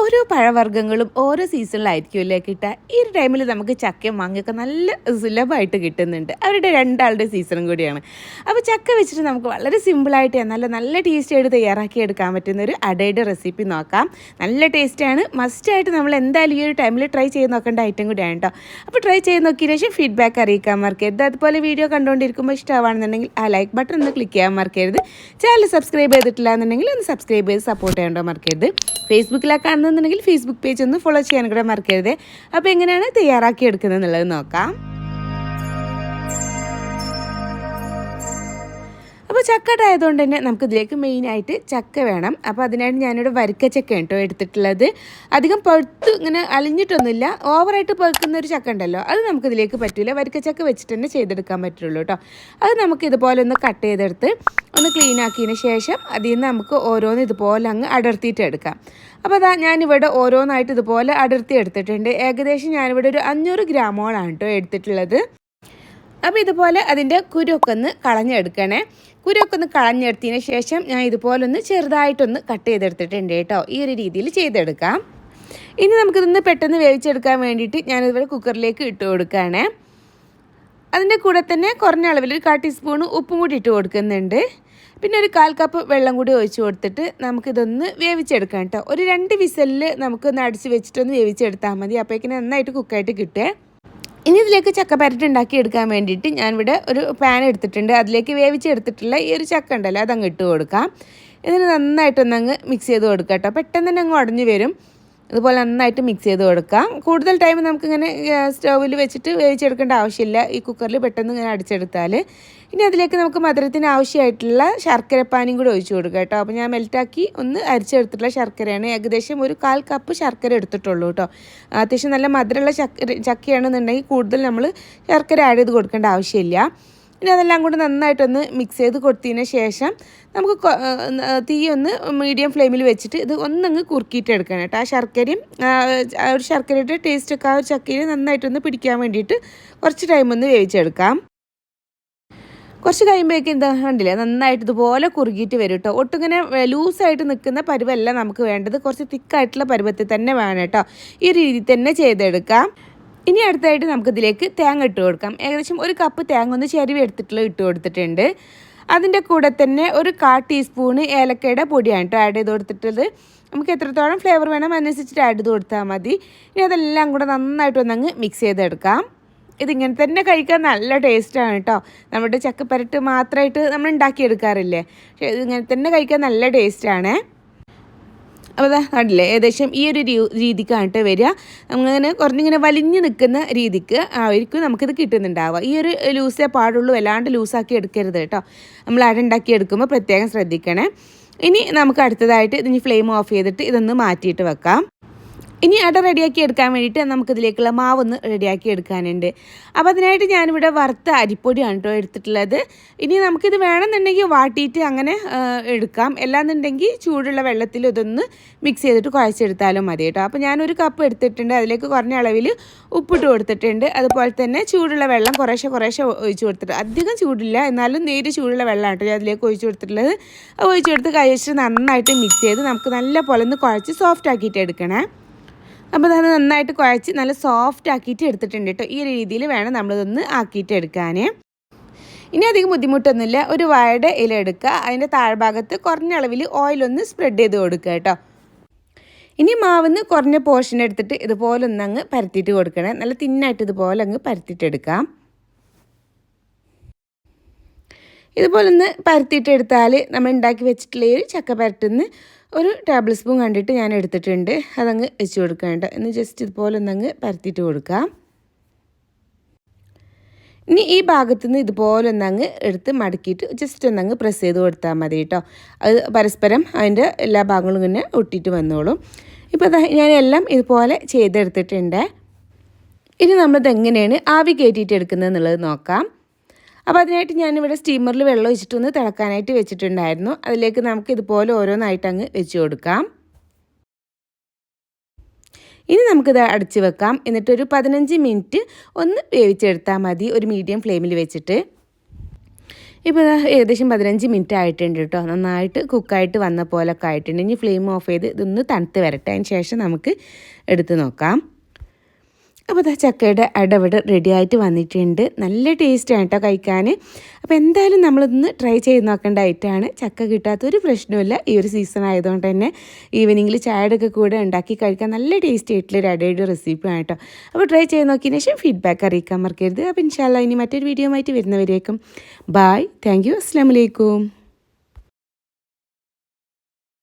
ഓരോ പഴവർഗങ്ങളും ഓരോ സീസണിലായിരിക്കും അല്ലേ കിട്ടുക? ഈ ഒരു ടൈമിൽ നമുക്ക് ചക്കയും മാങ്ങയൊക്കെ നല്ല സുലഭമായിട്ട് കിട്ടുന്നുണ്ട്. അവരുടെ രണ്ടാളുടെ സീസണും കൂടിയാണ്. അപ്പോൾ ചക്ക വെച്ചിട്ട് നമുക്ക് വളരെ സിമ്പിളായിട്ട് നല്ല നല്ല ടേസ്റ്റ് ആയിട്ട് തയ്യാറാക്കി എടുക്കാൻ പറ്റുന്ന ഒരു അടയുടെ റെസിപ്പി നോക്കാം. നല്ല ടേസ്റ്റാണ് മസ്റ്റായിട്ട് നമ്മൾ എന്തായാലും ഈ ഒരു ടൈമിൽ ട്രൈ ചെയ്ത് നോക്കേണ്ട ഐറ്റം കൂടിയാണ് കേട്ടോ അപ്പോൾ ട്രൈ ചെയ്ത് നോക്കിയതിന് ശേഷം ഫീഡ്ബാക്ക് അറിയിക്കാൻ മറക്കരുത്. അതുപോലെ വീഡിയോ കണ്ടുകൊണ്ടിരിക്കുമ്പോൾ ഇഷ്ടമാണെന്നുണ്ടെങ്കിൽ ആ ലൈക്ക് ബട്ടൺ ഒന്ന് ക്ലിക്ക് ചെയ്യാൻ മറക്കരുത്. ചാനൽ സബ്സ്ക്രൈബ് ചെയ്തിട്ടില്ല എന്നുണ്ടെങ്കിൽ ഒന്ന് സബ്സ്ക്രൈബ് ചെയ്ത് സപ്പോർട്ട് ചെയ്യേണ്ടോ മറക്കരുത്. ഫേസ്ബുക്കിലൊക്കെ കാണുന്നുണ്ടെങ്കിൽ ഫേസ്ബുക്ക് പേജ് ഒന്ന് ഫോളോ ചെയ്യാൻ കൂടെ മറക്കരുത്. അപ്പോൾ എങ്ങനെയാണ് തയ്യാറാക്കി എടുക്കുന്നത് എന്നുള്ളത് നോക്കാം. അപ്പോൾ ചക്കട ആയതുകൊണ്ട് തന്നെ നമുക്ക് ഇതിലേക്ക് മെയിനായിട്ട് ചക്ക വേണം. അപ്പോൾ അതിനായിട്ട് ഞാനിവിടെ വരിക്ക ചക്ക കേട്ടോ എടുത്തിട്ടുള്ളത്. അധികം പഴുത്ത് ഇങ്ങനെ അലിഞ്ഞിട്ടൊന്നുമില്ല. ഓവറായിട്ട് പഴുക്കുന്ന ഒരു ചക്ക ഉണ്ടല്ലോ അത് നമുക്ക് ഇതിലേക്ക് പറ്റില്ല വരിക്ക ചക്ക വെച്ചിട്ട് തന്നെ ചെയ്തെടുക്കാൻ പറ്റുള്ളൂ കേട്ടോ അത് നമുക്ക് ഇതുപോലെ ഒന്ന് കട്ട് ചെയ്തെടുത്ത് ഒന്ന് ക്ലീൻ ആക്കിയതിന് ശേഷം അതിൽ നിന്ന് നമുക്ക് ഓരോന്ന് ഇതുപോലെ അങ്ങ് അടർത്തിയിട്ട് എടുക്കാം. അപ്പോൾ അതാ ഞാനിവിടെ ഓരോന്നായിട്ട് ഇതുപോലെ അടർത്തി എടുത്തിട്ടുണ്ട്. ഏകദേശം ഞാനിവിടെ ഒരു അഞ്ഞൂറ് ഗ്രാമോളാണ് കേട്ടോ എടുത്തിട്ടുള്ളത്. അപ്പോൾ ഇതുപോലെ അതിന്റെ കുരുവൊക്കെ ഒന്ന് കളഞ്ഞെടുക്കണേ. കുരുവൊക്കെ ഒന്ന് കളഞ്ഞെടുത്തതിന് ശേഷം ഞാൻ ഇതുപോലെ ഒന്ന് ചെറുതായിട്ടൊന്ന് കട്ട് ചെയ്തെടുത്തിട്ടുണ്ട് കേട്ടോ. ഈ ഒരു രീതിയിൽ ചെയ്തെടുക്കാം. ഇനി നമുക്കിതൊന്ന് പെട്ടെന്ന് വേവിച്ചെടുക്കാൻ വേണ്ടിയിട്ട് ഞാനിതുപോലെ കുക്കറിലേക്ക് ഇട്ട് കൊടുക്കുകയാണ്. അതിന്റെ കൂടെ തന്നെ കുറഞ്ഞ അളവിൽ ഒരു കാ ടീസ്പൂൺ ഉപ്പും കൂടി ഇട്ട് കൊടുക്കുന്നുണ്ട്. പിന്നെ ഒരു കാൽ കപ്പ് വെള്ളം കൂടി ഒഴിച്ച് കൊടുത്തിട്ട് നമുക്കിതൊന്ന് വേവിച്ചെടുക്കാം കേട്ടോ. ഒരു രണ്ട് വിസലിൽ നമുക്കൊന്ന് അടിച്ച് വെച്ചിട്ടൊന്ന് വേവിച്ചെടുത്താൽ മതി. അപ്പോഴേക്കിനെ നന്നായിട്ട് കുക്കായിട്ട് കിട്ടുക. ഇനി ഇതിലേക്ക് ചക്ക പരട്ട് ഉണ്ടാക്കി എടുക്കാൻ വേണ്ടിയിട്ട് ഞാനിവിടെ ഒരു പാൻ എടുത്തിട്ടുണ്ട്. അതിലേക്ക് വേവിച്ചെടുത്തിട്ടുള്ള ഈ ഒരു ചക്ക ഉണ്ടല്ലോ അതങ്ങ് ഇട്ട് കൊടുക്കാം. ഇതിന് നന്നായിട്ടൊന്നങ്ങ് മിക്സ് ചെയ്ത് കൊടുക്കാം കേട്ടോ. പെട്ടെന്ന് തന്നെ അങ്ങ് ഉടഞ്ഞു വരും. അതുപോലെ നന്നായിട്ട് മിക്സ് ചെയ്ത് കൊടുക്കാം. കൂടുതൽ ടൈം നമുക്കിങ്ങനെ സ്റ്റൗവിൽ വെച്ചിട്ട് വേവിച്ചെടുക്കേണ്ട ആവശ്യമില്ല. ഈ കുക്കറിൽ പെട്ടെന്ന് ഇങ്ങനെ അടിച്ചെടുത്താൽ ഇനി അതിലേക്ക് നമുക്ക് മധുരത്തിന് ആവശ്യമായിട്ടുള്ള ശർക്കരപ്പാനിയും കൂടി ഒഴിച്ചു കൊടുക്കുക കേട്ടോ. അപ്പോൾ ഞാൻ മെൽറ്റാക്കി ഒന്ന് അരിച്ചെടുത്തിട്ടുള്ള ശർക്കരയാണ്. ഏകദേശം ഒരു കാൽ കപ്പ് ശർക്കര എടുത്തിട്ടുള്ളൂ കേട്ടോ. അത്യാവശ്യം നല്ല മധുരമുള്ള ചക്ക ചക്കയാണെന്നുണ്ടെങ്കിൽ കൂടുതൽ നമ്മൾ ശർക്കര ആഡ് ചെയ്ത് കൊടുക്കേണ്ട ആവശ്യമില്ല. ഇനി അതെല്ലാം കൂടി നന്നായിട്ടൊന്ന് മിക്സ് ചെയ്ത് കൊടുത്തതിന് ശേഷം നമുക്ക് തീ ഒന്ന് മീഡിയം ഫ്ലെയിമിൽ വെച്ചിട്ട് ഇത് ഒന്നങ്ങ് കുറുക്കിയിട്ട് എടുക്കണം കേട്ടോ ആ ശർക്കരയും ഒരു ശർക്കരയുടെ ടേസ്റ്റൊക്കെ ആ ഒരു ചക്കയിൽ നന്നായിട്ടൊന്ന് പിടിക്കാൻ വേണ്ടിയിട്ട് കുറച്ച് ടൈം ഒന്ന് വേവിച്ചെടുക്കാം. കുറച്ച് കഴിയുമ്പോഴേക്കും എന്താ കണ്ടില്ലേ? നന്നായിട്ട് ഇതുപോലെ കുറുകിയിട്ട് വരും കേട്ടോ. ഒട്ടിങ്ങനെ ലൂസായിട്ട് നിൽക്കുന്ന പരുവല്ല നമുക്ക് വേണ്ടത്. കുറച്ച് തിക്കായിട്ടുള്ള പരുവത്തിൽ തന്നെ വേണം കേട്ടോ. ഈ രീതിയിൽ തന്നെ ചെയ്തെടുക്കാം. ഇനി അടുത്തായിട്ട് നമുക്കിതിലേക്ക് തേങ്ങ ഇട്ട് കൊടുക്കാം. ഏകദേശം ഒരു കപ്പ് തേങ്ങ ഒന്ന് ചെരുവി എടുത്തിട്ടുള്ള ഇട്ട് കൊടുത്തിട്ടുണ്ട്. അതിന്റെ കൂടെ തന്നെ ഒരു കാ ടീസ്പൂണ് ഏലക്കയുടെ പൊടിയാണ് കേട്ടോ ആഡ് ചെയ്ത് കൊടുത്തിട്ടുള്ളത്. നമുക്ക് എത്രത്തോളം ഫ്ലേവർ വേണം അനുസരിച്ചിട്ട് ആഡ് ചെയ്ത് കൊടുത്താൽ മതി. ഇനി അതെല്ലാം കൂടെ നന്നായിട്ട് ഒന്നങ്ങ് മിക്സ് ചെയ്തെടുക്കാം. ഇതിങ്ങനെ തന്നെ കഴിക്കാൻ നല്ല ടേസ്റ്റാണ് കേട്ടോ. നമ്മുടെ ചക്കപ്പരട്ട് മാത്രമായിട്ട് നമ്മൾ ഉണ്ടാക്കിയെടുക്കാറില്ലേ? പക്ഷേ ഇതിങ്ങനെ തന്നെ കഴിക്കാൻ നല്ല ടേസ്റ്റാണേ അപ്പോൾ കണ്ടില്ലേ ഏകദേശം ഈ ഒരു രീതിക്കാണ് കേട്ടോ വരിക. അങ്ങനെ കുറഞ്ഞിങ്ങനെ വലിഞ്ഞ് നിൽക്കുന്ന രീതിക്ക് ആയിരിക്കും നമുക്കിത് കിട്ടുന്നുണ്ടാവുക. ഈ ഒരു ലൂസേ പാടുള്ളൂ വല്ലാണ്ട് ലൂസാക്കി എടുക്കരുത് കേട്ടോ. നമ്മൾ അടണ്ടാക്കി എടുക്കുമ്പോൾ പ്രത്യേകം ശ്രദ്ധിക്കണേ. ഇനി നമുക്ക് അടുത്തതായിട്ട് ഇതിന് ഫ്ലെയിം ഓഫ് ചെയ്തിട്ട് ഇതൊന്ന് മാറ്റിയിട്ട് വെക്കാം. ഇനി അട റെഡിയാക്കി എടുക്കാൻ വേണ്ടിയിട്ട് നമുക്കിതിലേക്കുള്ള മാവൊന്ന് റെഡിയാക്കി എടുക്കാനുണ്ട്. അപ്പോൾ അതിനായിട്ട് ഞാനിവിടെ വറുത്ത അരിപ്പൊടിയാണ് കേട്ടോ എടുത്തിട്ടുള്ളത്. ഇനി നമുക്കിത് വേണമെന്നുണ്ടെങ്കിൽ വാട്ടിയിട്ട് അങ്ങനെ എടുക്കാം. അല്ലാന്നുണ്ടെങ്കിൽ ചൂടുള്ള വെള്ളത്തിൽ ഇതൊന്ന് മിക്സ് ചെയ്തിട്ട് കുഴച്ചെടുത്താലും മതി കേട്ടോ. അപ്പോൾ ഞാനൊരു കപ്പ് എടുത്തിട്ടുണ്ട്. അതിലേക്ക് കുറഞ്ഞ അളവിൽ ഉപ്പിട്ട് കൊടുത്തിട്ടുണ്ട്. അതുപോലെ തന്നെ ചൂടുള്ള വെള്ളം കുറേശ്ശെ കുറേശ്ശെ ഒഴിച്ചു കൊടുത്തിട്ട് അധികം ചൂടില്ല. എന്നാലും നേര് ചൂടുള്ള വെള്ളമാണ് കേട്ടോ അതിലേക്ക് ഒഴിച്ചു കൊടുത്തിട്ടുള്ളത്. ഒഴിച്ചു കൊടുത്ത് കഴിച്ചിട്ട് നന്നായിട്ട് മിക്സ് ചെയ്ത് നമുക്ക് നല്ല പോലെ ഒന്ന് കുഴച്ച് സോഫ്റ്റ് ആക്കിയിട്ട് എടുക്കണേ. അപ്പോൾ അത് നന്നായിട്ട് കുഴച്ച് നല്ല സോഫ്റ്റ് ആക്കിയിട്ട് എടുത്തിട്ടുണ്ട് കേട്ടോ. ഈ ഒരു രീതിയിൽ വേണം നമ്മളിതൊന്ന് ആക്കിയിട്ട് എടുക്കാൻ ഇനി അധികം ബുദ്ധിമുട്ടൊന്നുമില്ല. ഒരു വാഴയുടെ ഇല എടുക്കുക. അതിന്റെ താഴ്ഭാഗത്ത് കുറഞ്ഞ അളവിൽ ഓയിലൊന്ന് സ്പ്രെഡ് ചെയ്ത് കൊടുക്കുക കേട്ടോ. ഇനി മാവിന്ന് കുറഞ്ഞ പോർഷൻ എടുത്തിട്ട് ഇതുപോലെ ഒന്ന് അങ്ങ് പരത്തിയിട്ട് കൊടുക്കണേ. നല്ല തിന്നായിട്ട് ഇതുപോലെ അങ്ങ് പരത്തിയിട്ടെടുക്കാം ഇതുപോലെ ഒന്ന് പരത്തിയിട്ടെടുത്താൽ നമ്മൾ ഉണ്ടാക്കി വെച്ചിട്ടുള്ള ഒരു ചക്ക പരട്ടുന്ന് ഒരു ടേബിൾ സ്പൂൺ കണ്ടിട്ട് ഞാൻ എടുത്തിട്ടുണ്ട്. അതങ്ങ് വെച്ച് കൊടുക്കേണ്ട എന്ന് ജസ്റ്റ് ഇതുപോലെ ഒന്നങ്ങ് പരത്തിയിട്ട് കൊടുക്കാം ഇനി ഈ ഭാഗത്തു നിന്ന് ഇതുപോലെ ഒന്നങ്ങ് എടുത്ത് മടക്കിയിട്ട് ജസ്റ്റ് ഒന്നങ്ങ് പ്രസ് ചെയ്ത് കൊടുത്താൽ മതി കേട്ടോ. അത് പരസ്പരം അതിന്റെ എല്ലാ ഭാഗങ്ങളും ഇങ്ങനെ ഒട്ടിയിട്ട് വന്നോളും. ഇപ്പോൾ ഞാൻ എല്ലാം ഇതുപോലെ ചെയ്തെടുത്തിട്ടുണ്ട്. ഇനി നമ്മളിത് എങ്ങനെയാണ് ആവി കയറ്റിയിട്ട് എടുക്കുന്നത് എന്നുള്ളത് നോക്കാം. അപ്പോൾ അതിനായിട്ട് ഞാനിവിടെ സ്റ്റീമറിൽ വെള്ളം ഒഴിച്ചിട്ടൊന്ന് തിളക്കാനായിട്ട് വെച്ചിട്ടുണ്ടായിരുന്നു. അതിലേക്ക് നമുക്ക് ഇതുപോലെ ഓരോന്നായിട്ട് അങ്ങ് വെച്ച് കൊടുക്കാം. ഇനി നമുക്കിത് അടച്ച് വെക്കാം. എന്നിട്ടൊരു പതിനഞ്ച് മിനിറ്റ് ഒന്ന് വേവിച്ചെടുത്താൽ മതി. ഒരു മീഡിയം ഫ്ലെയിമിൽ വെച്ചിട്ട്. ഇപ്പോൾ ഏകദേശം പതിനഞ്ച് മിനിറ്റ് ആയിട്ടുണ്ട് കേട്ടോ. നന്നായിട്ട് കുക്കായിട്ട് വന്ന പോലൊക്കെ ആയിട്ടുണ്ട്. ഇനി ഫ്ലെയിം ഓഫ് ചെയ്ത് ഇതൊന്ന് തണുത്ത് വരട്ടെ. അതിന് ശേഷം നമുക്ക് എടുത്ത് നോക്കാം. അപ്പോൾ ദാ ചക്കയുടെ അടവിട് റെഡി ആയിട്ട് വന്നിട്ടുണ്ട്. നല്ല ടേസ്റ്റ് ആണ് കേട്ടോ കഴിക്കാൻ അപ്പോൾ എന്തായാലും നമ്മളിന്ന് ട്രൈ ചെയ്ത് നോക്കേണ്ട ഐറ്റമാണ് ചക്ക കിട്ടാത്തൊരു പ്രശ്നമില്ല ഈ ഒരു സീസൺ ആയതുകൊണ്ട് തന്നെ ഈവനിങ്ങിൽ ചായയുടെ ഒക്കെ കൂടെ ഉണ്ടാക്കി കഴിക്കാൻ നല്ല ടേസ്റ്റി ആയിട്ടുള്ളൊരു അടയുടെ റെസിപ്പിയാണ് കേട്ടോ അപ്പോൾ ട്രൈ ചെയ്ത് നോക്കിയതിന് ശേഷം ഫീഡ്ബാക്ക് അറിയിക്കാൻ മറക്കരുത്. അപ്പോൾ ഇൻഷാല്ല ഇനി മറ്റൊരു വീഡിയോ ആയിട്ട് വരുന്നവരേക്കും. ബായ് താങ്ക് യു അസ്സാം വലൈക്കും